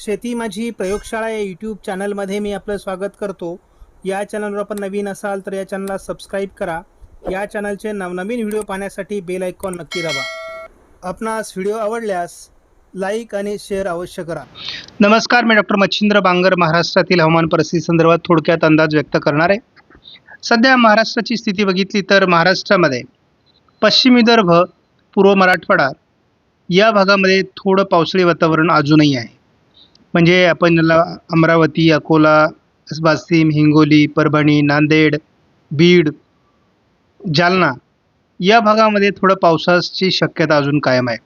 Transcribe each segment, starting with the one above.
शेती माझी प्रयोगशाळा या यूट्यूब चॅनलमध्ये मी आपलं स्वागत करतो. या चॅनलवर आपण नवीन असाल तर या चॅनलला सबस्क्राईब करा. या चॅनलचे नवनवीन व्हिडिओ पाहण्यासाठी बेल आयकॉन नक्की दाबा. आपणास व्हिडिओ आवडल्यास लाईक आणि शेअर अवश्य करा. नमस्कार मी डॉक्टर मच्छिंद्र बांगर महाराष्ट्रातील हवामान परिस्थिती संदर्भात थोडक्यात अंदाज व्यक्त करणार आहे. सध्या महाराष्ट्राची स्थिती बघितली तर महाराष्ट्रामध्ये पश्चिम विदर्भ पूर्व मराठवाडा या भागामध्ये थोडं पावसाळी वातावरण अजूनही आहे. म्हणजे आपण याला अमरावती अकोला वाशिम हिंगोली परभणी नांदेड बीड जालना या भागामध्ये थोडं पावसाची शक्यता अजून कायम आहे.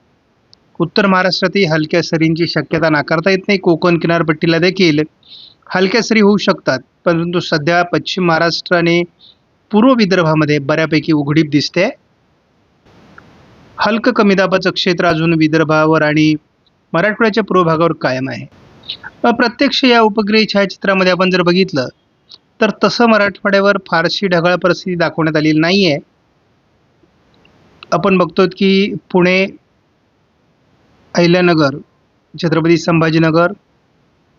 उत्तर महाराष्ट्रातही हलक्या सरींची शक्यता नाकारता येत नाही. कोकण किनारपट्टीला देखील हलक्या सरी होऊ शकतात. परंतु सध्या पश्चिम महाराष्ट्र आणि पूर्व विदर्भामध्ये बऱ्यापैकी उघडीप दिसते. हलकं कमी दाबाचं क्षेत्र अजून विदर्भावर आणि मराठवाड्याच्या पूर्व भागावर कायम आहे. प्रत्यक्ष या उपग्रही छायाचित्रामध्ये आपण जर बघितलं तर तसं मराठवाड्यावर फारशी ढगाळ परिस्थिती दाखवण्यात आलेली नाही आहे आपण बघतो की पुणे अहिल्यानगर छत्रपती संभाजीनगर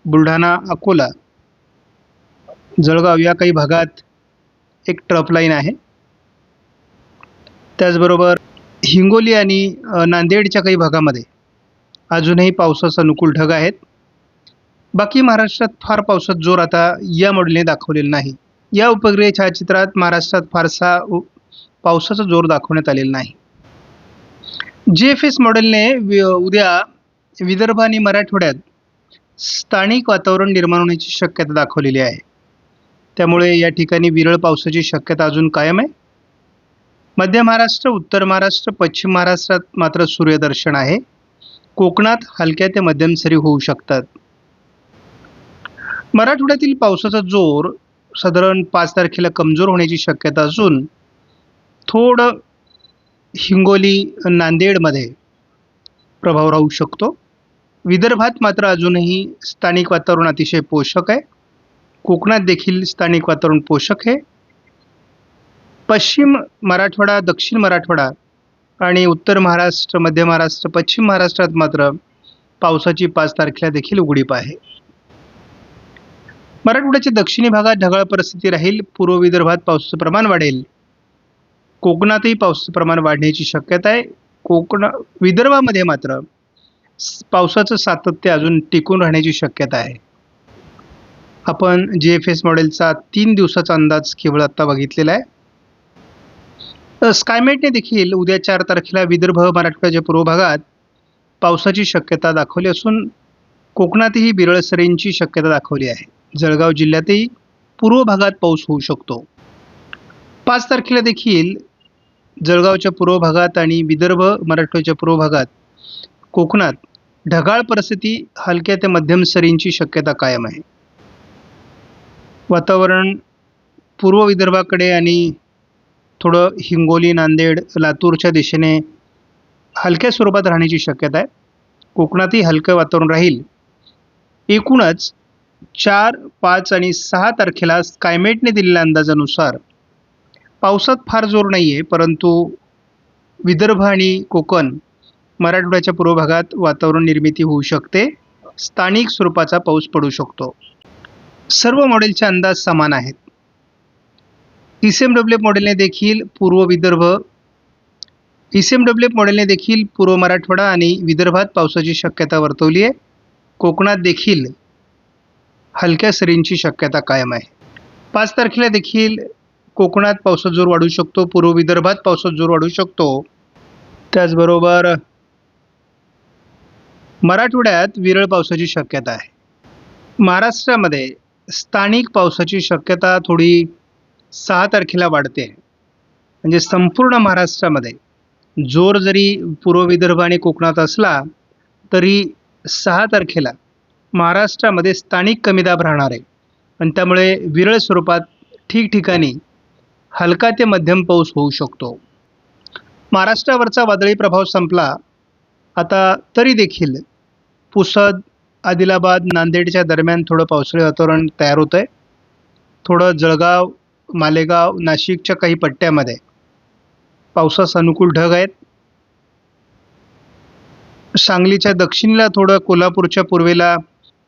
बुलढाणा अकोला जळगाव या काही भागात एक ट्रफ लाईन आहे. त्याचबरोबर हिंगोली आणि नांदेडच्या काही भागामध्ये अजूनही पावसाचा अनुकूल ढग आहेत. बाकी महाराष्ट्रात फार पावसात जोर आता या मॉडेलने दाखवलेला नाही. या उपग्रह छायाचित्रात महाराष्ट्रात फारसा पावसाचा जोर दाखवण्यात आलेला नाही. जे एफ एस मॉडेलने वि- उद्या विदर्भ आणि मराठवाड्यात स्थानिक वातावरण निर्माण होण्याची शक्यता दाखवलेली आहे. त्यामुळे या ठिकाणी विरळ पावसाची शक्यता अजून कायम आहे. मध्य महाराष्ट्र उत्तर महाराष्ट्र पश्चिम महाराष्ट्रात मात्र सूर्यदर्शन आहे. कोकणात हलक्या ते मध्यम सरी होऊ शकतात. मराठवाड्यातील पावसाचा जोर साधारण पाच तारखेला कमजोर होण्याची शक्यता असून थोडं हिंगोली नांदेडमध्ये प्रभाव राहू शकतो. विदर्भात मात्र अजूनही स्थानिक वातावरण अतिशय पोषक आहे. कोकणात देखील स्थानिक वातावरण पोषक आहे. पश्चिम मराठवाडा दक्षिण मराठवाडा आणि उत्तर महाराष्ट्र मध्य महाराष्ट्र पश्चिम महाराष्ट्रात मात्र पावसाची पाच तारखेला देखील उघडीप आहे. मराठवाड्याच्या दक्षिणी भागात ढगाळ परिस्थिती राहील. पूर्व विदर्भात पावसाचं प्रमाण वाढेल. कोकणातही पावसाचं प्रमाण वाढण्याची शक्यता आहे. कोकण विदर्भामध्ये मात्र पावसाचं सातत्य अजून टिकून राहण्याची शक्यता आहे. आपण जी एफ एस मॉडेलचा तीन दिवसाचा अंदाज केवळ आत्ता बघितलेला आहे. स्कायमेटने देखील उद्या चार तारखेला विदर्भ मराठवाड्याच्या पूर्व भागात पावसाची शक्यता दाखवली असून कोकणातही विरळ सरींची शक्यता दाखवली आहे. जळगाव जिल्ह्यातही पूर्व भागात पाऊस होऊ शकतो. पाच तारखेला देखील जळगावच्या पूर्व भागात आणि विदर्भ मराठवाड्याच्या पूर्व भागात कोकणात ढगाळ परिस्थिती हलक्या ते मध्यम सरींची शक्यता कायम आहे. वातावरण पूर्व विदर्भाकडे आणि थोडं हिंगोली नांदेड लातूरच्या दिशेने हलक्या स्वरूपात राहण्याची शक्यता आहे. कोकणातही हलकं वातावरण राहील. एकूणच चार पाच आणि सहा तारखेला स्कायमेटने दिलेल्या अंदाजानुसार पावसात फार जोर नाही आहे परंतु विदर्भ आणि कोकण मराठवाड्याच्या पूर्व भागात वातावरण निर्मिती होऊ शकते. स्थानिक स्वरूपाचा पाऊस पडू शकतो. सर्व मॉडेलचे अंदाज समान आहेत. ई सी एम डब्ल्यू मॉडेलने देखील पूर्व Vidarbha E C M W मॉडेलने देखील पूर्व मराठवाडा आणि विदर्भात पावसाची शक्यता वर्तवली आहे कोकणात देखील हलक्या सरींची शक्यता कायम आहे. पाच तारखेला देखील कोकणात पावसाचा जोर वाढू शकतो पूर्व विदर्भात पावसाचा जोर वाढू शकतो. त्याचबरोबर मराठवाड्यात विरळ पावसाची शक्यता आहे. महाराष्ट्रामध्ये स्थानिक पावसाची शक्यता थोडी सहा तारखेला वाढते. म्हणजे संपूर्ण महाराष्ट्रामध्ये जोर जरी पूर्व विदर्भ आणि कोकणात असला तरी सहा तारखेला महाराष्ट्रामध्ये स्थानिक कमी दाब राहणार आहे. आणि त्यामुळे विरळ स्वरूपात ठिकठिकाणी हलका ते मध्यम पाऊस होऊ शकतो. महाराष्ट्रावरचा वादळी प्रभाव संपला आता तरी देखील पुसद आदिलाबाद नांदेडच्या दरम्यान थोडं पावसाळी वातावरण तयार होतं आहे थोडं जळगाव मालेगाव नाशिकच्या काही पट्ट्यामध्ये पावसास अनुकूल ढग आहेत. सांगलीच्या दक्षिणेला थोडं कोल्हापूरच्या पूर्वेला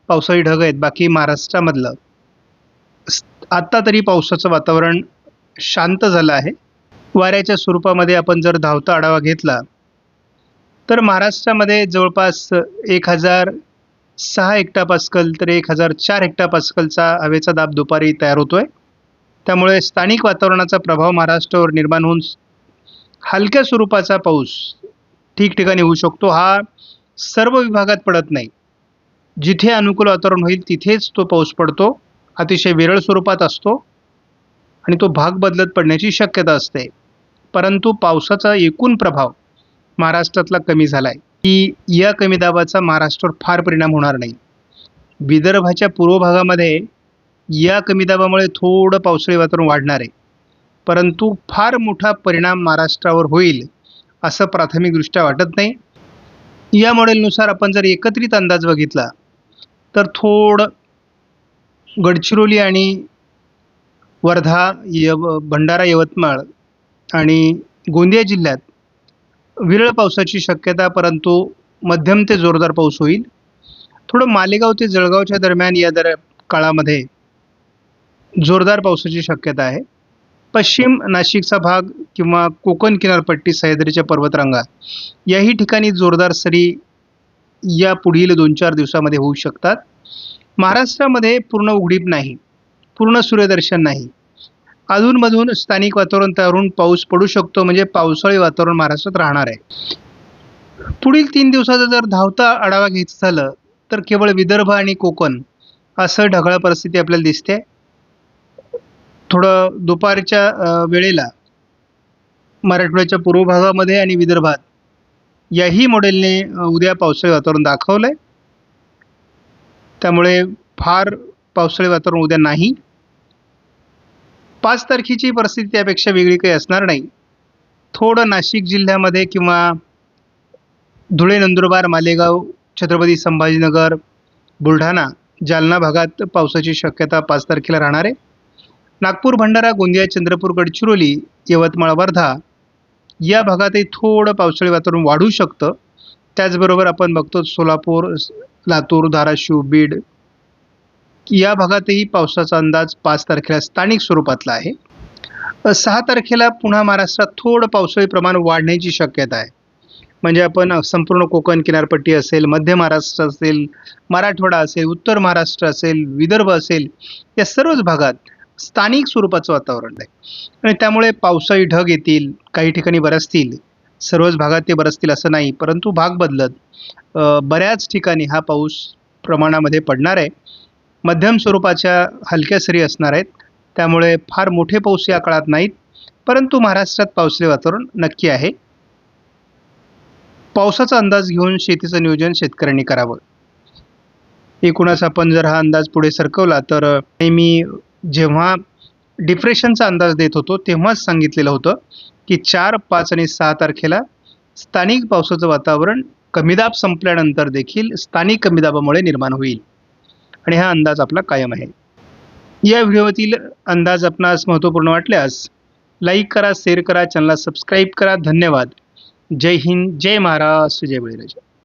पावसाळी ढग आहेत. बाकी महाराष्ट्रामधलं. आत्ता तरी पावसाचं वातावरण शांत झालं आहे. वाऱ्याच्या स्वरूपामध्ये आपण जर धावता आढावा घेतला तर महाराष्ट्रामध्ये जवळपास एक हजार सहा हेक्टा पास्कल तर एक हजार चार हेक्टा पास्कलचा हवेचा दाब दुपारी तयार होतो आहे त्यामुळे स्थानिक वातावरणाचा प्रभाव महाराष्ट्रावर निर्माण होऊन हलक्या स्वरूपाचा पाऊस ठिकठिकाणी होऊ शकतो. हा सर्व विभागात पडत नाही. जिथे अनुकूल वातावरण होईल तिथेच तो पाऊस पडतो अतिशय विरळ स्वरूपात असतो आणि तो भाग बदलत पडण्याची शक्यता असते. परंतु पावसाचा एकूण प्रभाव महाराष्ट्रातला कमी झाला आहे की या कमी दाबाचा महाराष्ट्रावर फार परिणाम होणार नाही. विदर्भाच्या पूर्व भागामध्ये या कमी दाबामुळे थोडं पावसाळी वातावरण वाढणार आहे. परंतु फार मोठा परिणाम महाराष्ट्रावर होईल असं प्राथमिकदृष्ट्या वाटत नाही. या मॉडेलनुसार आपण जर एकत्रित अंदाज बघितला तर थोडं गडचिरोली आणि वर्धा यव भंडारा यवतमाळ आणि गोंदिया जिल्ह्यात विरळ पावसाची शक्यता परंतु मध्यम ते जोरदार पाऊस होईल. थोडं मालेगाव ते जळगावच्या दरम्यान या दर काळामध्ये जोरदार पावसाची शक्यता आहे. पश्चिम नाशिकचा भाग किंवा कोकण किनारपट्टी सह्याद्रीच्या पर्वतरांगा याही ठिकाणी जोरदार सरी या पुढील दोन चार दिवसामध्ये होऊ शकतात. महाराष्ट्रामध्ये पूर्ण उघडीप नाही पूर्ण सूर्यदर्शन नाही. अधूनमधून स्थानिक वातावरण तयारून पाऊस पडू शकतो म्हणजे पावसाळी वातावरण महाराष्ट्रात राहणार आहे. पुढील तीन दिवसाचा जर धावता आढावा घ्यायचं झालं तर केवळ विदर्भ आणि कोकण असं ढगाळ परिस्थिती आपल्याला दिसते. थोडं दुपारच्या वेळेला मराठवाड्याच्या पूर्व भागामध्ये आणि विदर्भात याही मॉडेलने उद्या पावसाळी वातावरण दाखवलं आहे त्यामुळे फार पावसाळी वातावरण उद्या नाही. पाच तारखेची परिस्थिती त्यापेक्षा वेगळी काही असणार नाही. थोडं नाशिक जिल्ह्यामध्ये किंवा धुळे नंदुरबार मालेगाव छत्रपती संभाजीनगर बुलढाणा जालना भागात पावसाची शक्यता पाच तारखेला राहणार आहे. नागपूर भंडारा गोंदिया चंद्रपूर गडचिरोली यवतमाळ वर्धा या भागातही थोडं पावसाळी वातावरण वाढू शकतं. त्याचबरोबर आपण बघतो सोलापूर लातूर धाराशिव बीड या भागातही पावसाचा अंदाज पाच तारखेला स्थानिक स्वरूपातला आहे. सहा तारखेला पुन्हा महाराष्ट्रात थोडं पावसाळी प्रमाण वाढण्याची शक्यता आहे. म्हणजे आपण संपूर्ण कोकण किनारपट्टी असेल मध्य महाराष्ट्र असेल मराठवाडा असेल उत्तर महाराष्ट्र असेल विदर्भ असेल या सर्वच भागात स्थानिक स्वरूपाचं वातावरण आहे. आणि त्यामुळे पावसाळी ढग येतील काही ठिकाणी बरसतील सर्वच भागात ते बरसतील असं नाही परंतु भाग बदलत बऱ्याच ठिकाणी हा पाऊस प्रमाणामध्ये पडणार आहे. मध्यम स्वरूपाच्या हलक्या सरी असणार आहेत. त्यामुळे फार मोठे पाऊस या काळात नाहीत परंतु महाराष्ट्रात पावसाचे वातावरण नक्की आहे. पावसाचा अंदाज घेऊन शेतीचं नियोजन शेतकऱ्यांनी करावं. एकूणच आपण जर हा अंदाज पुढे सरकवला तर नेहमी जेव्हा डिप्रेशनचा अंदाज देत होतो तेव्हाच सांगितलेलं होतं की चार पाच आणि सहा तारखेला स्थानिक पावसाचं वातावरण कमीदाब संपल्यानंतर देखील स्थानिक कमीदाबामुळे निर्माण होईल. आणि हा अंदाज आपला कायम आहे. या व्हिडिओतील अंदाज आपणास महत्त्वपूर्ण वाटल्यास लाईक करा शेअर करा चॅनलला सबस्क्राईब करा. धन्यवाद. जय हिंद जय महाराष्ट्र जय बळीराजा.